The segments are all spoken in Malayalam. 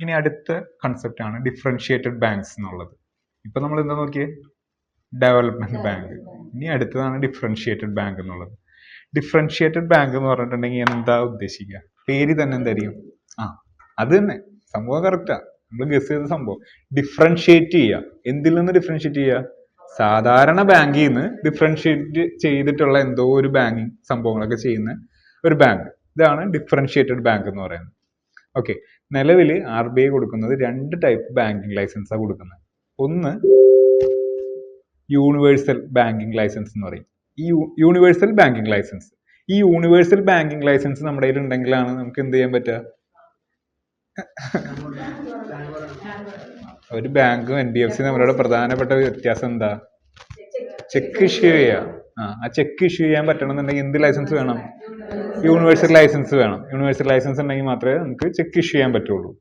ഇനി അടുത്ത കൺസെപ്റ്റ് ആണ് ഡിഫറൻഷിയേറ്റഡ് ബാങ്ക്സ് എന്നുള്ളത്. ഇപ്പൊ നമ്മൾ എന്താ നോക്കിയേ? ഡെവലപ്മെന്റ് ബാങ്ക് ഇനി അടുത്തതാണ് ഡിഫറൻഷിയേറ്റഡ് ബാങ്ക് എന്നുള്ളത്. ഡിഫറൻഷിയേറ്റഡ് ബാങ്ക് എന്ന് പറഞ്ഞിട്ടുണ്ടെങ്കിൽ എന്താ ഉദ്ദേശിക്കുക? പേര് തന്നെ എന്തായിരിക്കും ആ അത് തന്നെ. സംഭവം കറക്റ്റാ നമ്മൾ ഗസ് ചെയ്ത സംഭവം. ഡിഫറൻഷിയേറ്റ് ചെയ്യുക. എന്തിൽ നിന്ന് ഡിഫറൻഷിയേറ്റ് ചെയ്യുക? സാധാരണ ബാങ്കിൽ നിന്ന് ഡിഫറൻഷിയേറ്റ് ചെയ്തിട്ടുള്ള എന്തോ ഒരു ബാങ്കിങ് സംഭവങ്ങളൊക്കെ ചെയ്യുന്ന ഒരു ബാങ്ക് ഇതാണ് ഡിഫറൻഷിയേറ്റഡ് ബാങ്ക് എന്ന് പറയുന്നത്. ഓക്കെ നിലവിൽ ആർ ബി ഐ കൊടുക്കുന്നത് രണ്ട് ടൈപ്പ് ബാങ്കിങ് ലൈസൻസാണ് കൊടുക്കുന്നത്. ഒന്ന് യൂണിവേഴ്സൽ ബാങ്കിങ് ലൈസൻസ് എന്ന് പറയും. ഈ യൂണിവേഴ്സൽ ബാങ്കിങ് ലൈസൻസ് ഈ യൂണിവേഴ്സൽ ബാങ്കിങ് ലൈസൻസ് നമ്മുടെ കയ്യിൽ ഉണ്ടെങ്കിലാണ് നമുക്ക് എന്ത് ചെയ്യാൻ പറ്റുക? ഒരു ബാങ്കും എൻ ബി എഫ് സി തമ്മിലുള്ള പ്രധാനപ്പെട്ട വ്യത്യാസം എന്താ? ചെക്ക് ഇഷ്യൂ ചെയ്യുക ആ ചെക്ക് ഇഷ്യൂ ചെയ്യാൻ പറ്റണമെന്നുണ്ടെങ്കിൽ എന്ത് ലൈസൻസ് വേണം? യൂണിവേഴ്സൽ ലൈസൻസ് വേണം. യൂണിവേഴ്സൽ ലൈസൻസ് ഉണ്ടെങ്കിൽ മാത്രമേ നമുക്ക് ചെക്ക് ഇഷ്യൂ ചെയ്യാൻ പറ്റുള്ളൂ.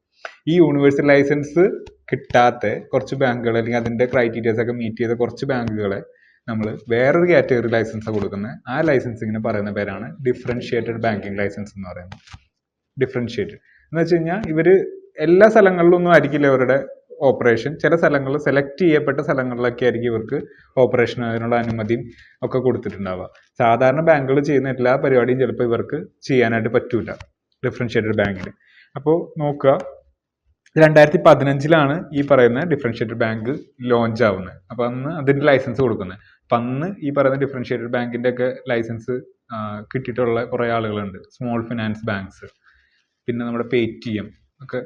ഈ യൂണിവേഴ്സൽ ലൈസൻസ് കിട്ടാത്ത കുറച്ച് ബാങ്കുകൾ അല്ലെങ്കിൽ അതിന്റെ ക്രൈറ്റീരിയസ് ഒക്കെ മീറ്റ് ചെയ്ത കുറച്ച് ബാങ്കുകളെ നമ്മൾ വേറൊരു കാറ്റഗറി ലൈസൻസ് കൊടുക്കുന്നത്. ആ ലൈസൻസിങ്ങിന് പറയുന്ന പേരാണ് ഡിഫറൻഷിയേറ്റഡ് ബാങ്കിങ് ലൈസൻസ് എന്ന് പറയുന്നത്. ഡിഫറൻഷിയേറ്റഡ് എന്ന് വെച്ച് കഴിഞ്ഞാൽ ഇവർ എല്ലാ സ്ഥലങ്ങളിലൊന്നും ആയിരിക്കില്ല ഇവരുടെ ഓപ്പറേഷൻ ചില സ്ഥലങ്ങളിൽ സെലക്ട് ചെയ്യപ്പെട്ട സ്ഥലങ്ങളിലൊക്കെ ആയിരിക്കും ഇവർക്ക് ഓപ്പറേഷൻ അതിനുള്ള അനുമതിയും ഒക്കെ കൊടുത്തിട്ടുണ്ടാവുക. സാധാരണ ബാങ്കുകൾ ചെയ്യുന്ന എല്ലാ പരിപാടിയും ചിലപ്പോൾ ഇവർക്ക് ചെയ്യാനായിട്ട് പറ്റൂല. ഡിഫറൻഷ്യേറ്റഡ് ബാങ്കിൽ അപ്പോൾ നോക്കുക. രണ്ടായിരത്തി പതിനഞ്ചിലാണ് ഈ പറയുന്ന ഡിഫറൻഷ്യേറ്റഡ് ബാങ്ക് ലോഞ്ച് ആവുന്നത് അപ്പൊ അന്ന് അതിന്റെ ലൈസൻസ് കൊടുക്കുന്നത് അപ്പൊ അന്ന് ഈ പറയുന്ന ഡിഫറൻഷ്യേറ്റഡ് ബാങ്കിന്റെ ഒക്കെ ലൈസൻസ് കിട്ടിയിട്ടുള്ള കുറേ ആളുകളുണ്ട്. സ്മോൾ ഫിനാൻസ് ബാങ്ക്സ് പിന്നെ നമ്മുടെ പേ ടി എം ഒക്കെ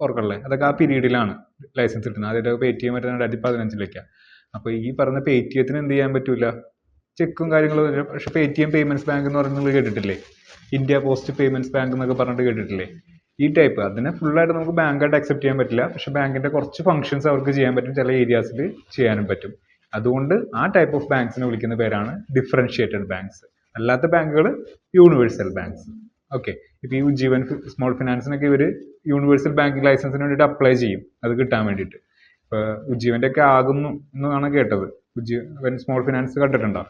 ഓർക്കല്ലേ അതൊക്കെ ആ പീരീഡിലാണ് ലൈസൻസ് കിട്ടുന്നത്. ആദ്യമായിട്ട് പേ ടി എം വരുന്നത് രണ്ടായിരത്തി പതിനഞ്ചിലേക്കാണ് അപ്പോൾ ഈ പറഞ്ഞ പേ ടി എത്തിന് എന്ത് ചെയ്യാൻ പറ്റൂല? ചെക്കും കാര്യങ്ങളും പക്ഷേ Paytm payments bank എന്ന് പറയുന്നത് കേട്ടിട്ടില്ലേ? ഇന്ത്യ പോസ്റ്റ് പേയ്മെന്റ്സ് ബാങ്ക് എന്നൊക്കെ പറഞ്ഞിട്ട് കേട്ടിട്ടില്ലേ? ഈ ടൈപ്പ് അതിനെ ഫുള്ളായിട്ട് നമുക്ക് ബാങ്കായിട്ട് അക്സെപ്റ്റ് ചെയ്യാൻ പറ്റില്ല. പക്ഷേ ബാങ്കിന്റെ കുറച്ച് ഫങ്ഷൻസ് അവർക്ക് ചെയ്യാൻ പറ്റും. ചില ഏരിയാസിൽ ചെയ്യാനും പറ്റും. അതുകൊണ്ട് ആ ടൈപ്പ് ഓഫ് ബാങ്ക്സിനെ വിളിക്കുന്ന പേരാണ് ഡിഫറൻഷിയേറ്റഡ് ബാങ്ക്സ് അല്ലാത്ത ബാങ്കുകൾ യൂണിവേഴ്സൽ ബാങ്ക്സ് ഓക്കെ ഇപ്പൊ ഈ ഉജ്ജീവൻ സ്മോൾ ഫിനാൻസിനൊക്കെ ഇവർ യൂണിവേഴ്സൽ ബാങ്കിങ് ലൈസൻസിന് വേണ്ടിയിട്ട് അപ്ലൈ ചെയ്യും. അത് കിട്ടാൻ വേണ്ടിയിട്ട്. ഇപ്പൊ ഉജ്ജീവന്റെ ഒക്കെ ആകുന്നു എന്നാണ് കേട്ടത്. ഉജ്ജീവൻ സ്മോൾ ഫിനാൻസ് കണ്ടിട്ടുണ്ടോ?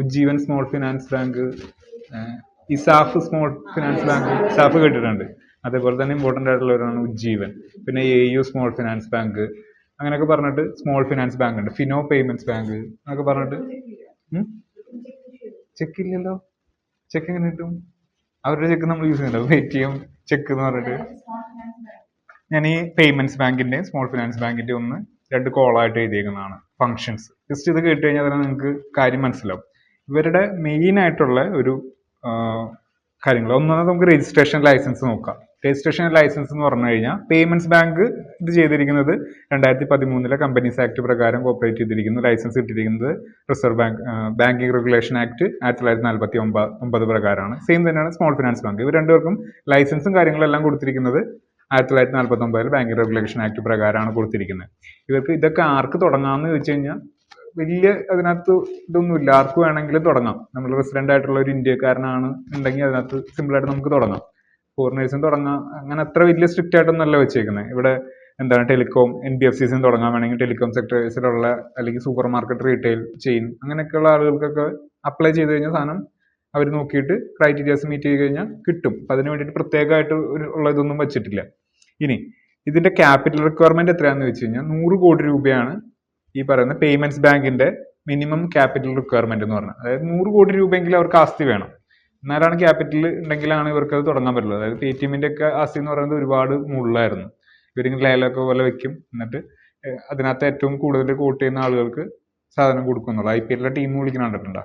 Ujjivan small finance bank ESAF small finance bank ESAF കേട്ടിട്ടുണ്ട്. അതേപോലെ തന്നെ ഇമ്പോർട്ടന്റ് ആയിട്ടുള്ളവരാണ് ഉജ്ജീവൻ. പിന്നെ A U small finance bank അങ്ങനെയൊക്കെ പറഞ്ഞിട്ട് സ്മോൾ ഫിനാൻസ് ബാങ്ക് ഉണ്ട്. ഫിനോ പേയ്മെന്റ്സ് ബാങ്ക് എന്നൊക്കെ പറഞ്ഞിട്ട് ചെക്ക് ഇല്ലല്ലോ? ചെക്ക് എങ്ങനെ കിട്ടും? അവരുടെ ചെക്ക് നമ്മൾ യൂസ് ചെയ്യുന്നുണ്ട്. എ ടി എം ചെക്ക് എന്ന് പറഞ്ഞിട്ട്. ഞാൻ ഈ പേയ്മെന്റ്സ് ബാങ്കിന്റെ സ്മോൾ ഫിനാൻസ് ബാങ്കിന്റെ ഒന്ന് രണ്ട് കോളായിട്ട് എഴുതിയേക്കുന്നതാണ്. ഫങ്ഷൻസ് ജസ്റ്റ് ഇത് കേട്ട് കഴിഞ്ഞാൽ തന്നെ നിങ്ങൾക്ക് കാര്യം മനസ്സിലാവും. ഇവരുടെ മെയിൻ ആയിട്ടുള്ള ഒരു കാര്യങ്ങൾ. ഒന്നാമത് നമുക്ക് രജിസ്ട്രേഷൻ ലൈസൻസ് നോക്കാം. രജിസ്ട്രേഷൻ ലൈസൻസ് എന്ന് പറഞ്ഞു കഴിഞ്ഞാൽ പേയ്മെന്റ്സ് ബാങ്ക് ഇത് ചെയ്തിരിക്കുന്നത് രണ്ടായിരത്തി പതിമൂന്നിലെ കമ്പനീസ് ആക്ട് പ്രകാരം കോപ്പറേറ്റ് ചെയ്തിരിക്കുന്നു. ലൈസൻസ് കിട്ടിയിരിക്കുന്നത് reserve bank banking regulation act ആയിരത്തി തൊള്ളായിരത്തി നാൽപ്പത്തി ഒമ്പത് ഒമ്പത് പ്രകാരമാണ്. സെയിം തന്നെയാണ് സ്മോൾ ഫിനാൻസ് ബാങ്ക് ഇവർ രണ്ടുപേർക്കും ലൈസൻസും കാര്യങ്ങളെല്ലാം കൊടുത്തിരിക്കുന്നത് ആയിരത്തി തൊള്ളായിരത്തി നാൽപ്പത്തി ഒമ്പതിൽ ബാങ്കിങ് റെഗുലേഷൻ ആക്ട് പ്രകാരമാണ് കൊടുത്തിരിക്കുന്നത്. ഇവർക്ക് ഇതൊക്കെ ആർക്ക് തുടങ്ങാമെന്ന് ചോദിച്ചു കഴിഞ്ഞാൽ വലിയ അതിനകത്ത് ഇതൊന്നുമില്ല ആർക്ക് വേണമെങ്കിലും തുടങ്ങാം. നമ്മൾ റെസിഡന്റ് ആയിട്ടുള്ള ഒരു ഇന്ത്യക്കാരനാണ് ഉണ്ടെങ്കിൽ അതിനകത്ത് സിമ്പിളായിട്ട് നമുക്ക് തുടങ്ങാം. ഫോറിനേഴ്സിന് തുടങ്ങാം അങ്ങനെ അത്ര വലിയ സ്ട്രിക്റ്റ് ആയിട്ടൊന്നല്ല വെച്ചേക്കുന്നത് ഇവിടെ എന്താണ് ടെലികോം എൻ ബി എഫ് സിസിന് തുടങ്ങാൻ വേണമെങ്കിൽ ടെലികോം സെക്ടേഴ്സിലുള്ള അല്ലെങ്കിൽ സൂപ്പർ മാർക്കറ്റ് റീറ്റെയിൽ ചെയിൻ അങ്ങനെയൊക്കെയുള്ള ആളുകൾക്കൊക്കെ അപ്ലൈ ചെയ്ത് കഴിഞ്ഞാൽ സാധനം അവർ നോക്കിയിട്ട് ക്രൈറ്റീരിയാസ് മീറ്റ് ചെയ്ത് കഴിഞ്ഞാൽ കിട്ടും. അപ്പം അതിന് വേണ്ടിയിട്ട് പ്രത്യേകമായിട്ട് ഉള്ള ഇതൊന്നും വെച്ചിട്ടില്ല. ഇനി ഇതിന്റെ ക്യാപിറ്റൽ റിക്വയർമെന്റ് എത്രയാണെന്ന് വെച്ച് കഴിഞ്ഞാൽ നൂറ് കോടി രൂപയാണ് ഈ പറയുന്ന പേയ്മെന്റ്സ് ബാങ്കിന്റെ മിനിമം ക്യാപിറ്റൽ റിക്വയർമെന്റ് എന്ന് പറഞ്ഞാൽ അതായത് നൂറ് കോടി രൂപയെങ്കിലും അവർക്ക് ആസ്തി വേണം. എന്നാലാണ് ക്യാപിറ്റൽ ഉണ്ടെങ്കിലാണ് ഇവർക്ക് അത് തുടങ്ങാൻ പറ്റുള്ളൂ. അതായത് പേ ടി ഒക്കെ ആസ്തി എന്ന് പറയുന്നത് ഒരുപാട് മുകളിലായിരുന്നു. ഇവരിങ്ങനെ ലേലൊക്കെ പോലെ വെക്കും. എന്നിട്ട് അതിനകത്ത് ഏറ്റവും കൂടുതൽ കോട്ട് ചെയ്യുന്ന ആളുകൾക്ക് സാധനം കൊടുക്കുന്നുള്ളൂ ഐ പി എല്ലിലെ ടീം വിളിക്കുന്ന കണ്ടിട്ടുണ്ടോ?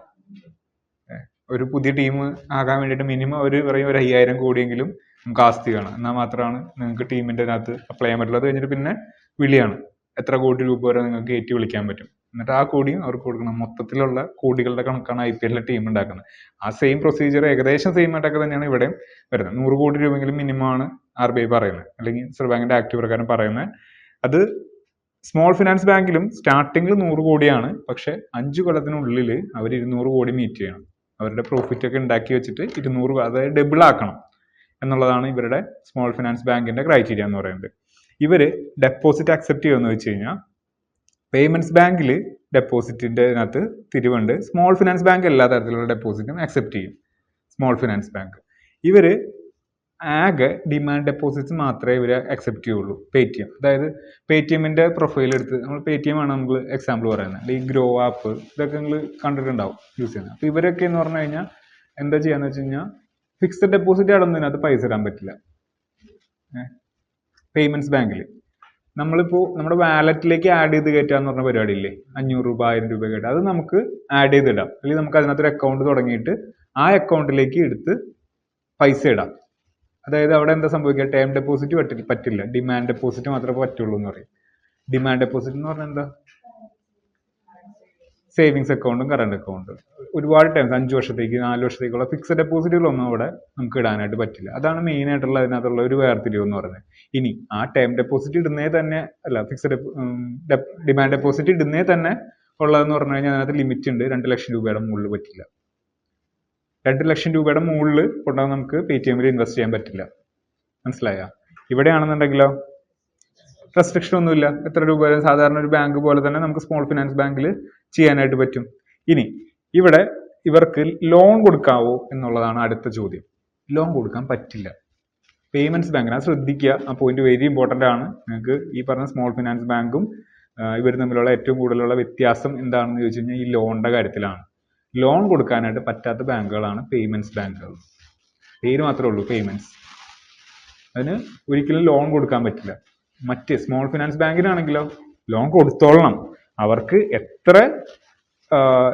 ഒരു പുതിയ ടീം ആകാൻ വേണ്ടിയിട്ട് മിനിമം അവർ പറയും ഒരു അയ്യായിരം കോടിയെങ്കിലും നമുക്ക് ആസ്തി വേണം. എന്നാൽ മാത്രമാണ് നിങ്ങൾക്ക് ടീമിന്റെ അതിനകത്ത് അപ്ലൈ ചെയ്യാൻ പറ്റുള്ളൂ. അത് കഴിഞ്ഞിട്ട് പിന്നെ വിളിയാണ്. എത്ര കോടി രൂപ വരെ നിങ്ങൾക്ക് കയറ്റി വിളിക്കാൻ പറ്റും. എന്നിട്ട് ആ കോടിയും അവർക്ക് കൊടുക്കണം. മൊത്തത്തിലുള്ള കോടികളുടെ കണക്കാണ് ഐ പി എല്ലിലെ ടീം ഉണ്ടാക്കുന്നത്. ആ സെയിം പ്രൊസീജിയർ ഏകദേശം സെയിം ആയിട്ടൊക്കെ തന്നെയാണ് ഇവിടെയും വരുന്നത്. നൂറ് കോടി രൂപയെങ്കിലും മിനിമം ആണ് ആർ ബി ഐ പറയുന്നത്. അല്ലെങ്കിൽ റിസർവ് ബാങ്കിന്റെ ആക്ട് പ്രകാരം പറയുന്നത്. അത് സ്മോൾ ഫിനാൻസ് ബാങ്കിലും സ്റ്റാർട്ടിങ്ങിൽ നൂറ് കോടിയാണ്. പക്ഷെ അഞ്ചു കൊല്ലത്തിനുള്ളിൽ അവർ ഇരുന്നൂറ് കോടി മീറ്റ് ചെയ്യണം. അവരുടെ പ്രോഫിറ്റ് ഒക്കെ ഉണ്ടാക്കി വെച്ചിട്ട് ഇരുന്നൂറ് അതായത് ഡബിൾ ആക്കണം എന്നുള്ളതാണ് ഇവരുടെ സ്മോൾ ഫിനാൻസ് ബാങ്കിന്റെ ക്രൈറ്റീരിയ എന്ന് പറയുന്നത്. ഇവർ ഡെപ്പോസിറ്റ് അക്സെപ്റ്റ് ചെയ്യുമെന്ന് വെച്ച് കഴിഞ്ഞാൽ പേയ്മെന്റ്സ് ബാങ്കിൽ ഡെപ്പോസിറ്റിന്റെ അതിനകത്ത് തിരിവുണ്ട്. സ്മോൾ ഫിനാൻസ് ബാങ്ക് എല്ലാ തരത്തിലുള്ള ഡെപ്പോസിറ്റും അക്സെപ്റ്റ് ചെയ്യും. സ്മോൾ ഫിനാൻസ് ബാങ്ക് ഇവർ ആകെ ഡിമാൻഡ് ഡെപ്പോസിറ്റ്സ് മാത്രമേ ഇവർ അക്സെപ്റ്റ് ചെയ്യുള്ളൂ. പേ ടി എം അതായത് പേ ടി എമ്മിന്റെ പ്രൊഫൈൽ എടുത്ത് നമ്മൾ പേ ടി എം ആണ് നമ്മൾ എക്സാമ്പിൾ പറയുന്നത്. ഈ ഗ്രോ ആപ്പ് ഇതൊക്കെ നിങ്ങൾ കണ്ടിട്ടുണ്ടാവും യൂസ് ചെയ്യുന്നത്. അപ്പോൾ ഇവരൊക്കെ എന്ന് പറഞ്ഞു കഴിഞ്ഞാൽ എന്താ ചെയ്യാന്ന് വെച്ച് കഴിഞ്ഞാൽ ഫിക്സ്ഡ് ഡെപ്പോസിറ്റ് അടന്നതിനകത്ത് പൈസ ഇടാൻ പറ്റില്ല. പേയ്മെന്റ്സ് ബാങ്കിൽ നമ്മളിപ്പോൾ നമ്മുടെ വാലറ്റിലേക്ക് ആഡ് ചെയ്ത് കയറ്റുക എന്ന് പറഞ്ഞ പരിപാടി ഇല്ലേ അഞ്ഞൂറ് രൂപ ആയിരം രൂപ കയറ്റുക അത് നമുക്ക് ആഡ് ചെയ്തിടാം. അല്ലെങ്കിൽ നമുക്ക് അതിനകത്തൊരു അക്കൗണ്ട് തുടങ്ങിയിട്ട് ആ അക്കൗണ്ടിലേക്ക് എടുത്ത് പൈസ ഇടാം. അതായത് അവിടെ എന്താ സംഭവിക്കുക? ടേം ഡെപ്പോസിറ്റ് പറ്റില്ല ഡിമാൻഡ് ഡെപ്പോസിറ്റ് മാത്രമേ പറ്റുള്ളൂ എന്ന് പറയും. ഡിമാൻഡ് ഡെപ്പോസിറ്റ് എന്ന് പറഞ്ഞാൽ എന്താ? സേവിങ്സ് അക്കൗണ്ടും കറണ്ട് അക്കൗണ്ടും. ഒരുപാട് ടൈംസ് അഞ്ച് വർഷത്തേക്ക് നാല് വർഷത്തേക്കുള്ള ഫിക്സഡ് ഡെപ്പോസിറ്റുകളൊന്നും അവിടെ നമുക്ക് ഇടാനായിട്ട് പറ്റില്ല. അതാണ് മെയിൻ ആയിട്ടുള്ള അതിനകത്തുള്ള ഒരു വേർതിരിവ് എന്ന് പറയുന്നത്. ഇനി ആ ടൈം ഡെപ്പോസിറ്റ് ഇടുന്നേ തന്നെ അല്ല ഫിക്സഡ് ഡിമാൻഡ് ഡെപ്പോസിറ്റ് ഇടുന്നേ തന്നെ ഉള്ളതെന്ന് പറഞ്ഞു കഴിഞ്ഞാൽ അതിനകത്ത് ലിമിറ്റ് ഉണ്ട്. രണ്ട് ലക്ഷം രൂപയുടെ മുകളിൽ പറ്റില്ല. രണ്ട് ലക്ഷം രൂപയുടെ മുകളിൽ കൊണ്ടുവന്ന് നമുക്ക് പേ ടി എമ്മിൽ ഇൻവെസ്റ്റ് ചെയ്യാൻ പറ്റില്ല. മനസ്സിലായോ? ഇവിടെയാണെന്നുണ്ടെങ്കിലോ? റെസ്ട്രിക്ഷൻ ഒന്നുമില്ല. എത്ര രൂപ സാധാരണ ഒരു ബാങ്ക് പോലെ തന്നെ നമുക്ക് സ്മോൾ ഫിനാൻസ് ബാങ്കിൽ ചെയ്യാനായിട്ട് പറ്റും. ഇനി ഇവിടെ ഇവർക്ക് ലോൺ കൊടുക്കാവോ എന്നുള്ളതാണ് അടുത്ത ചോദ്യം. ലോൺ കൊടുക്കാൻ പറ്റില്ല. പേയ്മെന്റ്സ് ബാങ്കിനെ ശ്രദ്ധിക്കുക. ആ പോയിന്റ് വെരി ഇമ്പോർട്ടന്റ് ആണ്. നിങ്ങൾക്ക് ഈ പറഞ്ഞ സ്മോൾ ഫിനാൻസ് ബാങ്കും ഇവർ തമ്മിലുള്ള ഏറ്റവും കൂടുതലുള്ള വ്യത്യാസം എന്താണെന്ന് ചോദിച്ചു കഴിഞ്ഞാൽ ഈ ലോണിന്റെ കാര്യത്തിലാണ്. ലോൺ കൊടുക്കാനായിട്ട് പറ്റാത്ത ബാങ്കുകളാണ് പേയ്മെന്റ്സ് ബാങ്കുകൾ പേര് മാത്രമേ ഉള്ളൂ പേയ്മെന്റ്സ് അതിന് ഒരിക്കലും ലോൺ കൊടുക്കാൻ പറ്റില്ല. മറ്റ് സ്മോൾ ഫിനാൻസ് ബാങ്കിനാണെങ്കിലോ ലോൺ കൊടുത്തോളണം. അവർക്ക് എത്ര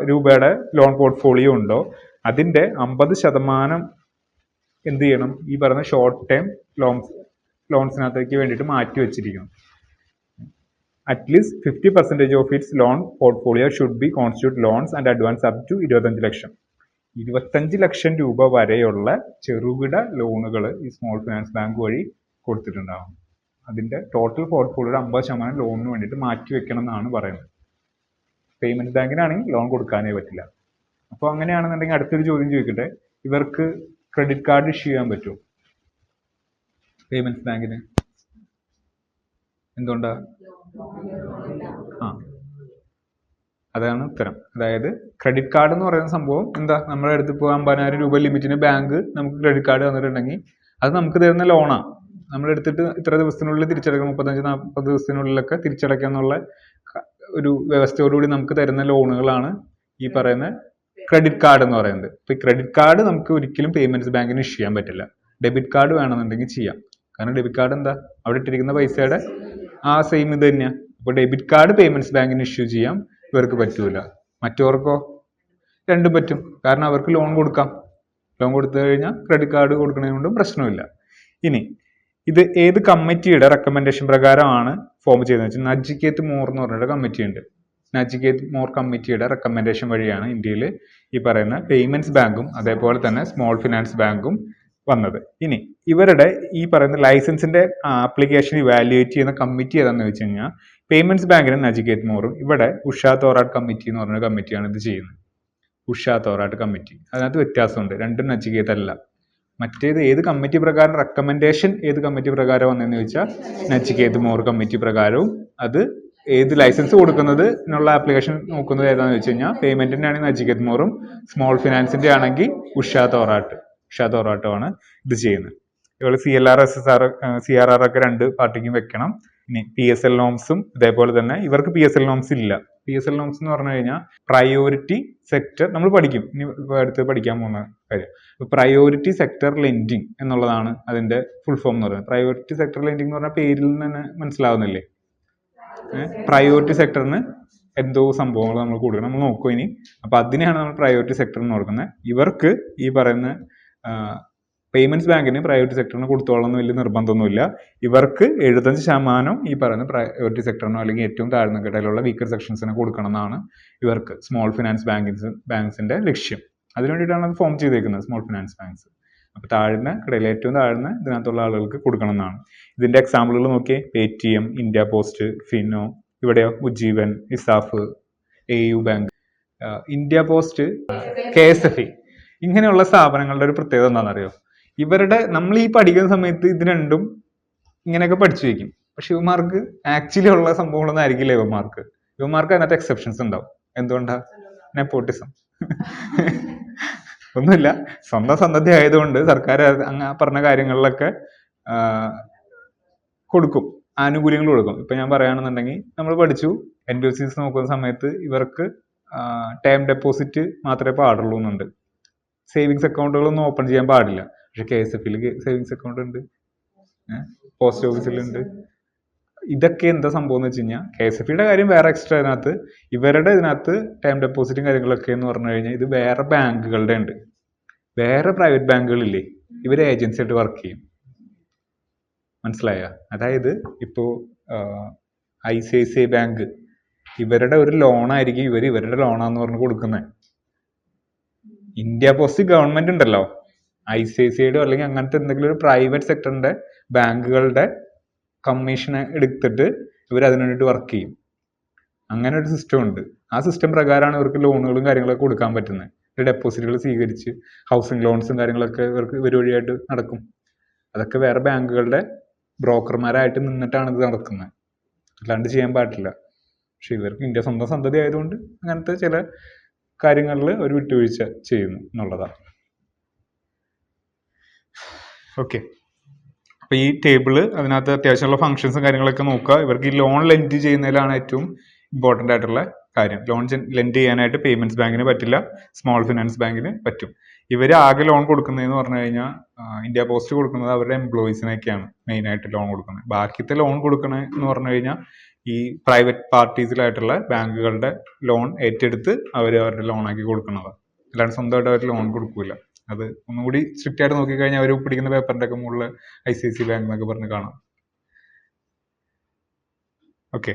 രൂപയുടെ ലോൺ പോർട്ട്ഫോളിയോ ഉണ്ടോ അതിന്റെ അമ്പത് ശതമാനം എന്ത് ചെയ്യണം? ഈ പറഞ്ഞ ഷോർട്ട് ടേം ലോൺസ് ലോൺസിനകത്തേക്ക് വേണ്ടിയിട്ട് മാറ്റി വെച്ചിരിക്കണം at least fifty percentage of its loan portfolio should be constitute loans and advance up to ഇരുപത്തഞ്ച് ലക്ഷം. ഇരുപത്തഞ്ച് ലക്ഷം രൂപ വരെയുള്ള ചെറുകിട ലോണുകൾ ഈ സ്മോൾ ഫിനാൻസ് ബാങ്ക് വഴി കൊടുത്തിട്ടുണ്ടാവും. അതിന്റെ ടോട്ടൽ പോർട്ട്ഫോളിയോയുടെ അമ്പത് ശതമാനം ലോണിന് വേണ്ടിയിട്ട് മാറ്റി വെക്കണം എന്നാണ് പറയുന്നത്. പേയ്മെന്റ് ബാങ്കിനാണെങ്കിൽ ലോൺ കൊടുക്കാനേ പറ്റില്ല. അപ്പോൾ അങ്ങനെയാണെന്നുണ്ടെങ്കിൽ അടുത്തൊരു ചോദ്യം ചോദിക്കട്ടെ? ഇവർക്ക് ക്രെഡിറ്റ് കാർഡ് ഇഷ്യൂ ചെയ്യാൻ പറ്റുമോ? പേയ്മെന്റ് ബാങ്കിന്. എന്തുകൊണ്ടാ? ആ. അതാണ് ഉത്തരം. അതായത് ക്രെഡിറ്റ് കാർഡ് എന്ന് പറയുന്ന സംഭവം എന്താ? നമ്മുടെ അടുത്ത് ഇപ്പോൾ അമ്പതിനായിരം രൂപ ലിമിറ്റിന് ബാങ്ക് നമുക്ക് ക്രെഡിറ്റ് കാർഡ് തന്നിട്ടുണ്ടെങ്കിൽ അത് നമുക്ക് തരുന്ന ലോണാണ് നമ്മൾ എടുത്തിട്ട് ഇത്ര ദിവസത്തിനുള്ളിൽ തിരിച്ചടക്കണം മുപ്പത്തഞ്ച് നാൽപ്പത് ദിവസത്തിനുള്ളിലൊക്കെ തിരിച്ചടക്കാം എന്നുള്ള ഒരു വ്യവസ്ഥയോടുകൂടി നമുക്ക് തരുന്ന ലോണുകളാണ് ഈ പറയുന്ന ക്രെഡിറ്റ് കാർഡ് എന്ന് പറയുന്നത്. ഇപ്പൊ ക്രെഡിറ്റ് കാർഡ് നമുക്ക് ഒരിക്കലും പേയ്മെന്റ്സ് ബാങ്കിന് ഇഷ്യൂ ചെയ്യാൻ പറ്റില്ല. ഡെബിറ്റ് കാർഡ് വേണമെന്നുണ്ടെങ്കിൽ ചെയ്യാം. കാരണം ഡെബിറ്റ് കാർഡ് എന്താ? അവിടെ ഇട്ടിരിക്കുന്ന പൈസയുടെ ആ സെയിം ഇത് തന്നെയാ. അപ്പോൾ ഡെബിറ്റ് കാർഡ് പേയ്മെന്റ്സ് ബാങ്കിന് ഇഷ്യൂ ചെയ്യാം. ഇവർക്ക് പറ്റൂല. മറ്റവർക്കോ? രണ്ടും പറ്റും. കാരണം അവർക്ക് ലോൺ കൊടുക്കാം. ലോൺ കൊടുത്തു കഴിഞ്ഞാൽ ക്രെഡിറ്റ് കാർഡ് കൊടുക്കുന്നതിന് കൊണ്ടും പ്രശ്നമില്ല. ഇനി ഇത് ഏത് കമ്മിറ്റിയുടെ റെക്കമെൻഡേഷൻ പ്രകാരമാണ് ഫോം ചെയ്തതെന്ന് വെച്ചാൽ നജിക്കേത്ത് മോർ എന്ന് പറഞ്ഞൊരു കമ്മിറ്റി ഉണ്ട് നജിക്കേത്ത് മോർ കമ്മിറ്റിയുടെ റെക്കമെൻഡേഷൻ വഴിയാണ് ഇന്ത്യയിൽ ഈ പറയുന്ന പേയ്മെന്റ്സ് ബാങ്കും അതേപോലെ തന്നെ സ്മോൾ ഫിനാൻസ് ബാങ്കും വന്നത്. ഇനി ഇവരുടെ ഈ പറയുന്ന ലൈസൻസിന്റെ ആപ്ലിക്കേഷൻ ഇവാലുവേറ്റ് ചെയ്യുന്ന കമ്മിറ്റി ഏതാണെന്ന് വെച്ച് കഴിഞ്ഞാൽ പേയ്മെന്റ്സ് ബാങ്കിന് നജിക്കേത്ത് മോറും ഇവിടെ ഉഷ തോറാട്ട് കമ്മിറ്റി എന്ന് പറഞ്ഞ കമ്മിറ്റിയാണ് ഇത് ചെയ്യുന്നത്. ഉഷ തോറാട്ട് കമ്മിറ്റി. അതിനകത്ത് വ്യത്യാസമുണ്ട്. രണ്ടും നജികേത് അല്ല മറ്റേത് ഏത് കമ്മിറ്റി പ്രകാരം റെക്കമെൻഡേഷൻ ഏത് കമ്മിറ്റി പ്രകാരം വന്നതെന്ന് ചോദിച്ചാൽ നച്ചിക്കേത് മോർ കമ്മിറ്റി പ്രകാരവും അത് ഏത് ലൈസൻസ് കൊടുക്കുന്നത് എന്നുള്ള ആപ്ലിക്കേഷൻ നോക്കുന്നത് ഏതാണെന്ന് വെച്ച് കഴിഞ്ഞാൽ പേയ്മെന്റിന്റെ ആണെങ്കിൽ നച്ചിക്കേത് മോറും സ്മോൾ ഫിനാൻസിന്റെ ആണെങ്കിൽ ഉഷ തോറാട്ട് ഉഷ തോറാട്ടുമാണ് ഇത് ചെയ്യുന്നത്. ഇവിടെ C L R S S R C R R ഒക്കെ രണ്ട് പാർട്ടിക്കും വെക്കണം. ഇനി പി എസ് എൽ നോംസും ഇതേപോലെ തന്നെ ഇവർക്ക് പി എസ് എൽ നോംസ് ഇല്ല. പി എസ് എൽ നോംസ് എന്ന് പറഞ്ഞു കഴിഞ്ഞാൽ പ്രയോറിറ്റി സെക്ടർ നമ്മൾ പഠിക്കും. ഇനി അടുത്ത് പഠിക്കാൻ പോകുന്ന കാര്യം. പ്രയോറിറ്റി സെക്ടർ ലെൻഡിങ് എന്നുള്ളതാണ് അതിന്റെ ഫുൾ ഫോം എന്ന് പറയുന്നത്. പ്രയോറിറ്റി സെക്ടർ ലെൻഡിങ് എന്ന് പറഞ്ഞാൽ പേരിൽ നിന്ന് തന്നെ മനസ്സിലാവുന്നില്ലേ? പ്രയോറിറ്റി സെക്ടറിന് എന്തോ സംഭവങ്ങൾ നമ്മൾ കൊടുക്കണം നമ്മൾ നോക്കും ഇനി. അപ്പൊ അതിനെയാണ് നമ്മൾ പ്രയോറിറ്റി സെക്ടർ എന്ന് കൊടുക്കുന്നത് ഇവർക്ക് ഈ പറയുന്ന പേയ്മെന്റ്സ് ബാങ്കിന് പ്രൈവറ്റ് സെക്ടറിന് കൊടുത്തോളം വലിയ നിർബന്ധമൊന്നുമില്ല. ഇവർക്ക് എഴുപത്തഞ്ച് ശതമാനം ഈ പറയുന്ന പ്രൈവറ്റ് സെക്ടറിനോ അല്ലെങ്കിൽ ഏറ്റവും താഴ്ന്ന കിടയിലുള്ള വീക്കർ സെക്ഷൻസിന് കൊടുക്കണം എന്നാണ് ഇവർക്ക് സ്മോൾ ഫിനാൻസ് ബാങ്കിൻസ് ബാങ്ക്സിന്റെ ലക്ഷ്യം. അതിനു വേണ്ടിയിട്ടാണ് അത് ഫോം ചെയ്തേക്കുന്നത് സ്മോൾ ഫിനാൻസ് ബാങ്ക്സ് അപ്പോൾ താഴ്ന്ന കിടയിൽ ഏറ്റവും താഴ്ന്ന ഇതിനകത്തുള്ള ആളുകൾക്ക് കൊടുക്കണം എന്നാണ്. ഇതിന്റെ എക്സാമ്പിളുകൾ നോക്കിയേ. Paytm India post Fino ഇവിടെയോ Ujjivan ESAF A U bank India Post K S F E ഇങ്ങനെയുള്ള സ്ഥാപനങ്ങളുടെ ഒരു പ്രത്യേകത എന്താണെന്നറിയോ? ഇവരുടെ നമ്മൾ ഈ പഠിക്കുന്ന സമയത്ത് ഇത് രണ്ടും ഇങ്ങനെയൊക്കെ പഠിച്ചു വെക്കും പക്ഷെ ഇവന്മാർക്ക് ആക്ച്വലി ഉള്ള സംഭവങ്ങളൊന്നും ആയിരിക്കില്ല ഇവന്മാർക്ക്. ഇവന്മാർക്ക് അതിനകത്ത് എക്സെപ്ഷൻസ് ഉണ്ടാവും. എന്തുകൊണ്ടാ? നെപ്പോട്ടിസം ഒന്നുമില്ല. സ്വന്തം സന്തതി ആയതുകൊണ്ട് സർക്കാർ പറഞ്ഞ കാര്യങ്ങളിലൊക്കെ കൊടുക്കും. ആനുകൂല്യങ്ങൾ കൊടുക്കും. ഇപ്പൊ ഞാൻ പറയുകയാണെന്നുണ്ടെങ്കിൽ നമ്മൾ പഠിച്ചു. എൻ ബി എഫ് സിസ് നോക്കുന്ന സമയത്ത് ഇവർക്ക് ടൈം ഡെപ്പോസിറ്റ് മാത്രമേ പാടുള്ളൂ എന്നുണ്ട് സേവിങ്സ് അക്കൗണ്ടുകളൊന്നും ഓപ്പൺ ചെയ്യാൻ പാടില്ല. പക്ഷെ കെ എസ് എഫിൽ സേവിങ്സ് അക്കൗണ്ട് ഉണ്ട്. പോസ്റ്റ് ഓഫീസിലുണ്ട് ഇതൊക്കെ എന്താ സംഭവം എന്ന് വെച്ച് കഴിഞ്ഞാൽ കെ എസ് എഫ് ഇയുടെ കാര്യം വേറെ എക്സ്ട്രാ ഇതിനകത്ത് ഇവരുടെ ഇതിനകത്ത് ടൈം ഡെപ്പോസിറ്റും കാര്യങ്ങളൊക്കെ എന്ന് പറഞ്ഞു കഴിഞ്ഞാൽ ഇത് വേറെ ബാങ്കുകളുടെ ഉണ്ട്. വേറെ പ്രൈവറ്റ് ബാങ്കുകളില്ലേ ഇവർ ഏജൻസി ആയിട്ട് വർക്ക് ചെയ്യും. മനസ്സിലായ? അതായത് ഇപ്പോൾ I C I C I bank ഇവരുടെ ഒരു ലോണായിരിക്കും ഇവർ ഇവരുടെ ലോണാന്ന് പറഞ്ഞ് കൊടുക്കുന്നത് ഇന്ത്യ പോസ്റ്റ് ഗവൺമെന്റ് ഉണ്ടല്ലോ. ഐ സി ഐ സി അല്ലെങ്കിൽ അങ്ങനത്തെ എന്തെങ്കിലും ഒരു പ്രൈവറ്റ് സെക്ടറിന്റെ ബാങ്കുകളുടെ കമ്മീഷൻ എടുത്തിട്ട് ഇവർ അതിനു വേണ്ടിയിട്ട് വർക്ക് ചെയ്യും. അങ്ങനെ ഒരു സിസ്റ്റം ഉണ്ട്. ആ സിസ്റ്റം പ്രകാരമാണ് ഇവർക്ക് ലോണുകളും കാര്യങ്ങളൊക്കെ കൊടുക്കാൻ പറ്റുന്നത്. ഡെപ്പോസിറ്റുകൾ സ്വീകരിച്ച് ഹൗസിംഗ് ലോൺസും കാര്യങ്ങളൊക്കെ ഇവർക്ക് ഇവർ വഴിയായിട്ട് നടക്കും. അതൊക്കെ വേറെ ബാങ്കുകളുടെ ബ്രോക്കർമാരായിട്ട് നിന്നിട്ടാണ് ഇത് നടക്കുന്നത്. അല്ലാണ്ട് ചെയ്യാൻ പാടില്ല. പക്ഷെ ഇവർക്ക് ഇന്ത്യ സ്വന്തം സന്തതി ആയതുകൊണ്ട് അങ്ങനത്തെ ചില കാര്യങ്ങളിൽ ഒരു വിട്ടുവീഴ്ച ചെയ്യുന്നു എന്നുള്ളതാണ്. ഓക്കെ അപ്പൊ ഈ ടേബിൾ അതിനകത്ത് അത്യാവശ്യമുള്ള ഫങ്ഷൻസും കാര്യങ്ങളൊക്കെ നോക്കുക. ഇവർക്ക് ഈ ലോൺ ലെൻഡ് ചെയ്യുന്നതിലാണ് ഏറ്റവും ഇമ്പോർട്ടന്റ് ആയിട്ടുള്ള കാര്യം. ലോൺ ലെൻഡ് ചെയ്യാനായിട്ട് പേയ്മെന്റ്സ് ബാങ്കിന് പറ്റില്ല സ്മോൾ ഫിനാൻസ് ബാങ്കിന് പറ്റും. ഇവർ ആകെ ലോൺ കൊടുക്കുന്നതെന്ന് പറഞ്ഞു കഴിഞ്ഞാൽ ഇന്ത്യ പോസ്റ്റ് കൊടുക്കുന്നത് അവരുടെ എംപ്ലോയീസിനൊക്കെയാണ് മെയിൻ ആയിട്ട് ലോൺ കൊടുക്കുന്നത്. ബാക്കിയത്തെ ലോൺ കൊടുക്കണേ എന്ന് പറഞ്ഞു കഴിഞ്ഞാൽ ഈ പ്രൈവറ്റ് പാർട്ടീസിലായിട്ടുള്ള ബാങ്കുകളുടെ ലോൺ ഏറ്റെടുത്ത് അവർ അവരുടെ ലോണാക്കി കൊടുക്കുന്നതാണ് അല്ലാണ്ട് സ്വന്തമായിട്ട് അവർ ലോൺ കൊടുക്കൂല. അത് ഒന്നുകൂടി സ്ട്രിക്റ്റ് ആയിട്ട് നോക്കിക്കഴിഞ്ഞാൽ അവർ പിടിക്കുന്ന പേപ്പറിന്റെ ഒക്കെ മുകളിൽ I C I C bank എന്നൊക്കെ പറഞ്ഞ് കാണാം. ഓക്കെ